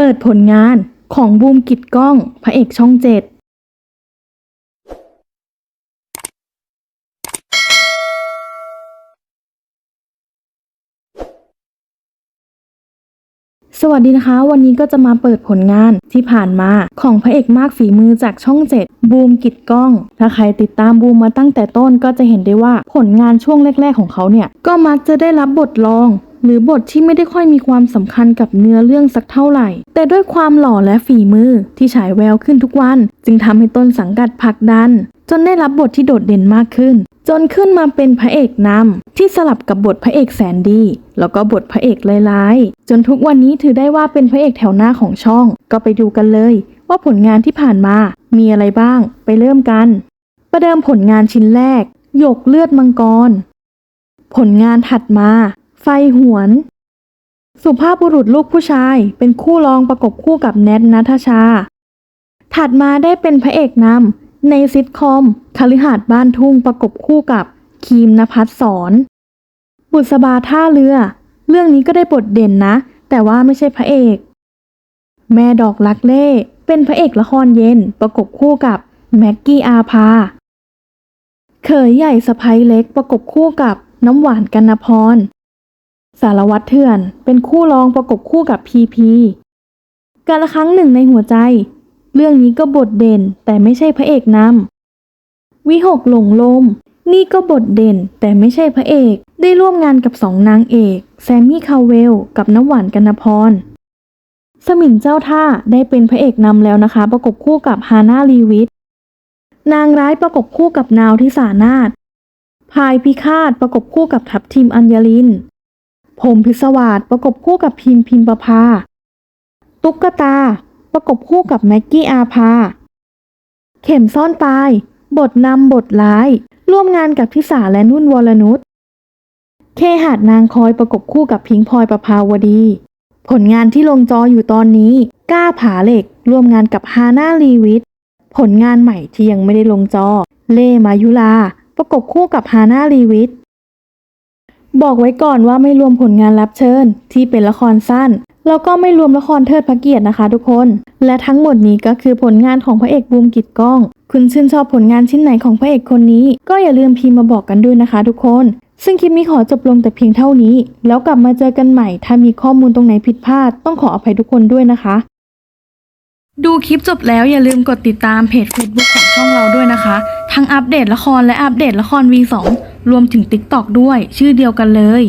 เปิดผลงานของบูมกิดกล้อง พระเอกช่องเจ็ดสวัสดีนะคะ วันนี้ก็จะมาเปิดผลงานที่ผ่านมาของพระเอกมากฝีมือจากช่องเจ็ดบูมกิดกล้อง ถ้าใครติดตามบูมมาตั้งแต่ต้นก็จะเห็นได้ว่าผลงานช่วงแรก ๆ ของเขาเนี่ย ก็มักจะได้รับบทรอง หรือบทที่ไม่ได้ค่อยมีความสำคัญกับเนื้อเรื่องสักเท่าไหร่ แต่ด้วยความหล่อและฝีมือที่ฉายแววขึ้นทุกวัน จึงทำให้ต้นสังกัดผลักดัน จนได้รับบทที่โดดเด่นมากขึ้น จนขึ้นมาเป็นพระเอกนำที่สลับกับบทพระเอกแสนดี แล้วก็บทพระเอกร้ายๆจนทุกวันนี้ถือได้ว่าเป็นพระเอกแถวหน้าของช่อง ก็ไปดูกันเลย ว่าผลงานที่ผ่านมา มีอะไรบ้าง ไปเริ่มกัน ประเดิมผลงานชิ้นแรกหยกเลือดมังกร ผลงานถัดมา ไฟหวน สุภาพบุรุษลูกผู้ชายเป็นคู่รองประกบคู่กับแนทนัทชา ถัดมาได้เป็นพระเอกนำในซิทคอมคฤหาสน์บ้านทุ่งประกบคู่กับคีมนภัสสอนบุษบาท่าเรือ เรื่องนี้ก็ได้บทเด่นนะ แต่ว่าไม่ใช่พระเอก แม่ดอกลักเล่เป็นพระเอกละครเย็นประกบคู่กับแม็กกี้อาภา เขยใหญ่สะพ้ยเล็กประกบคู่กับน้ำหวานกันนพร สารวัตรเถื่อน เป็นคู่รองประกบคู่กับพีพีกาละครั้งหนึ่งในหัวใจ เรื่องนี้ก็บทเด่นแต่ไม่ใช่พระเอกนำวิหกหลงลม นี่ก็บทเด่นแต่ไม่ใช่พระเอก ได้ร่วมงานกับสองนางเอกแซมมี่คาเวล กับน้ำหวานกันนพร สมิงเจ้าท่าได้เป็นพระเอกนำแล้วนะคะ ประกบคู่กับฮาน่าลีวิทนางร้ายประกบคู่กับนาวทิสานาถพายพิฆาตประกบคู่กับทัพทีมอัญญลิน ผมพิศวาสประกบคู่กับพิมพิมประภา ตุ๊กตา ประกบคู่กับแม็กกี้อาภา เข็มซ่อนปลาย บทนำบทร้าย ร่วมงานกับทิสาและนุ่นวรนุชเคหาดนางคอยประกบคู่กับพิงพลอยประภาวดี ผลงานที่ลงจออยู่ตอนนี้ ก้าผาเหล็ก ร่วมงานกับฮาน่าลีวิทผลงานใหม่ที่ยังไม่ได้ลงจอ เล่มายุลา ประกบคู่กับฮาน่าลีวิท บอกไว้ก่อนว่าไม่รวมผลงานรับเชิญ ที่เป็นละครสั้น แล้วก็ไม่รวมละครเทิดพระเกียรตินะคะทุกคน และทั้งหมดนี้ก็คือผลงานของพระเอกบูมกิจก้อง คุณชื่นชอบผลงานชิ้นไหนของพระเอกคนนี้ ก็อย่าลืมพิมพ์มาบอกกันด้วยนะคะทุกคน ซึ่งคลิปนี้ขอจบลงแต่เพียงเท่านี้ แล้วกลับมาเจอกันใหม่ ถ้ามีข้อมูลตรงไหนผิดพลาด ต้องขออภัยทุกคนด้วยนะคะ ดูคลิปจบแล้วอย่าลืมกดติดตามเพจ Facebook ของช่องเราด้วยนะคะ ทั้งอัปเดตละครและอัปเดตละคร V2 รวมถึง TikTok ด้วย ชื่อเดียวกันเลย